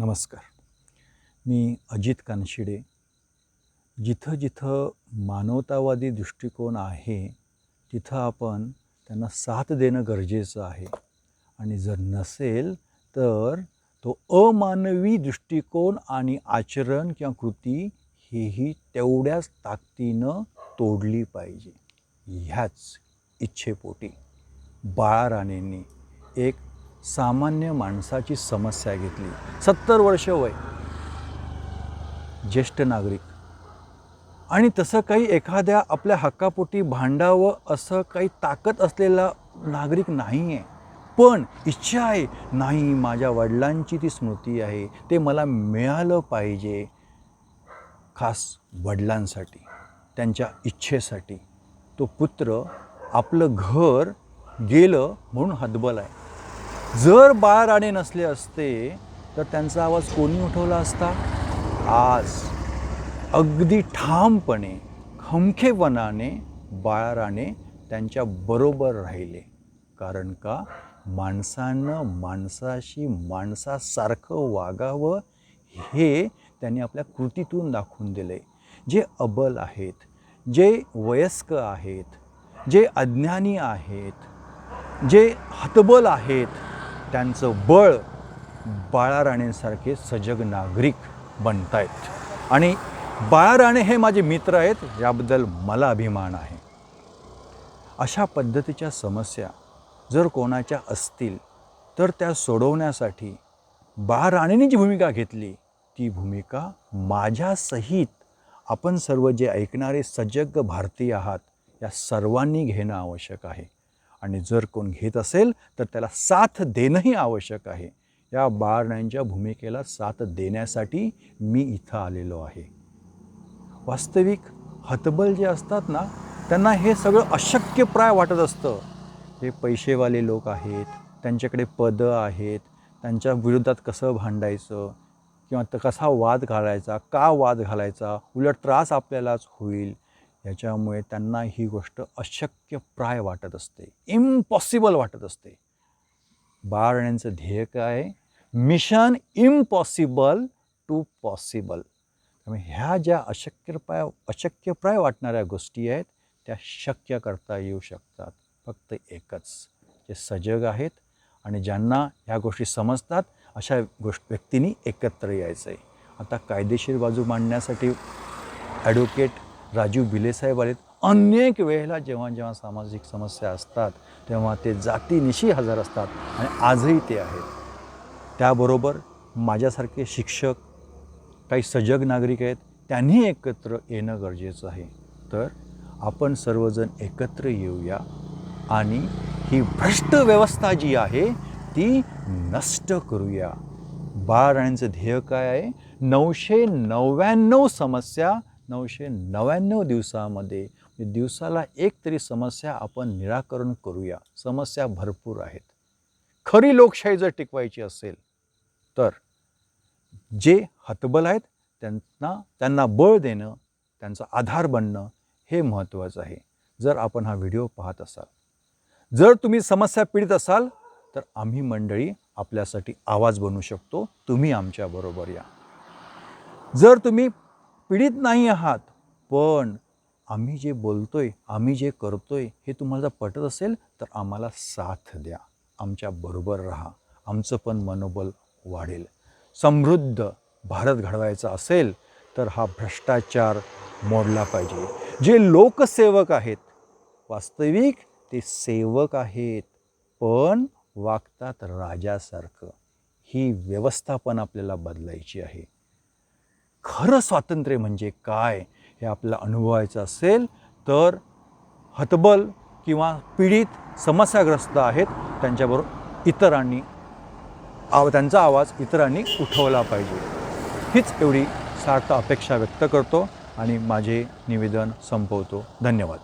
नमस्कार. मी अजित कानशिडे. जिथं जिथं मानवतावादी दृष्टिकोन आहे तिथं आपण त्यांना साथ देणं गरजेचं आहे. आणि जर नसेल तर तो अमानवी दृष्टिकोन आणि आचरण किंवा कृती हेही तेवढ्याच ताकदीनं तोडली पाहिजे. ह्याच इच्छेपोटी बाळा राणेंनी एक सामान्य माणसाची समस्या घेतली. सत्तर वर्ष वय. ज्येष्ठ नागरिक. आणि तसं काही एखाद्या आपल्या हक्कापोटी भांडावं असं काही ताकद असलेला नागरिक नाही आहे पण इच्छा आहे नाही माझ्या वडिलांची ती स्मृती आहे. ते मला मिळालं पाहिजे. खास वडिलांसाठी त्यांच्या इच्छेसाठी. तो पुत्र आपलं घर गेलं म्हणून हतबल आहे. जर बाळ राणे नसले असते तर त्यांचा आवाज कोणी उठवला असता? आज अगदी ठामपणे खमखेपणाने बाळाराणे त्यांच्या बरोबर राहिले. कारण का? माणसानं माणसाशी माणसासारखं वागावं हे त्यांनी आपल्या कृतीतून दाखवून दिले. जे अबल आहेत जे वयस्क आहेत जे अज्ञानी आहेत जे हतबल आहेत त्यांचं बळ बाळाराणेंसारखे सजग नागरिक बनत आहेत आणि बाळाराणे हे माझे मित्र आहेत याबद्दल मला अभिमान आहे. अशा पद्धतीच्या समस्या जर कोणाच्या असतील तर त्या सोडवण्यासाठी बाळाराणेंनी जी भूमिका घेतली ती भूमिका माझ्यासहित आपण सर्व जे ऐकणारे सजग भारतीय आहात या सर्वांनी घेणं आवश्यक आहे. आणि जर कोण घेत असेल तर त्याला साथ देणंही आवश्यक आहे. या बारण्यांच्या भूमिकेला साथ देण्यासाठी मी इथं आलेलो आहे. वास्तविक हतबल जे असतात ना त्यांना हे सगळं अशक्यप्राय वाटत असतं. हे पैसेवाले लोक आहेत त्यांच्याकडे पदं आहेत त्यांच्या विरोधात कसं भांडायचं किंवा त कसा वाद घालायचा का वाद घालायचा उलट त्रास आपल्यालाच होईल. याच्यामुळे त्यांना ही गोष्ट अशक्यप्राय वाटत असते. इम्पॉसिबल वाटत असते. बाळण्यांचं ध्येय काय मिशन इम्पॉसिबल टू पॉसिबल त्यामुळे ह्या ज्या अशक्यप्राय अशक्यप्राय वाटणाऱ्या गोष्टी आहेत त्या शक्य करता येऊ शकतात. फक्त एकच. जे सजग आहेत आणि ज्यांना ह्या गोष्टी समजतात अशा गोष्ट व्यक्तींनी एकत्र यायचं आहे आता कायदेशीर बाजू मांडण्यासाठी ॲडव्होकेट राजीव भिलेसाहेब आलेत. अनेक वेळेला जेव्हा जेव्हा सामाजिक समस्या असतात तेव्हा ते जातीनिशी हजर असतात आणि आजही ते आहेत. त्याबरोबर माझ्यासारखे शिक्षक काही सजग नागरिक आहेत त्यांनी एकत्र येणं गरजेचं आहे. तर आपण सर्वजण एकत्र येऊया आणि ही भ्रष्ट व्यवस्था जी आहे ती नष्ट करूया. बाळराण्यांचं ध्येय काय आहे? नऊशे नव्याण्णव समस्या नऊशे नव्याण्णव दिवसामध्ये म्हणजे दिवसाला एक तरी समस्या आपण निराकरण करूया. समस्या भरपूर आहेत. खरी लोकशाही जर टिकवायची असेल तर जे हतबल आहेत त्यांना त्यांना बळ देणं त्यांचा आधार बनणं हे महत्त्वाचं आहे. जर आपण हा व्हिडिओ पाहत असाल. जर तुम्ही समस्या पीडित असाल तर आम्ही मंडळी आपल्यासाठी आवाज बनवू शकतो. तुम्ही आमच्याबरोबर या. जर तुम्ही पीडित नाही आहात. पण आम्ही जे बोलतोय आम्ही जे करतोय हे तुम्हाला जर पटत असेल तर आम्हाला साथ द्या. आमच्या बरोबर राहा. आमचं पण मनोबल वाढेल. समृद्ध भारत घडवायचा असेल तर हा भ्रष्टाचार मोडला पाहिजे. जे लोकसेवक आहेत वास्तविक ते सेवक आहेत पण वागतात राजासारखं. ही व्यवस्था पण आपल्याला बदलायची आहे. खरं स्वातंत्र्य म्हणजे काय हे आपल्याला अनुभवायचं असेल तर हतबल किंवा पीडित समस्याग्रस्त आहेत त्यांच्याबरोबर इतरांनी आव त्यांचा आवाज इतरांनी उठवला पाहिजे. हीच एवढी सार्थ अपेक्षा व्यक्त करतो आणि माझे निवेदन संपवतो. धन्यवाद.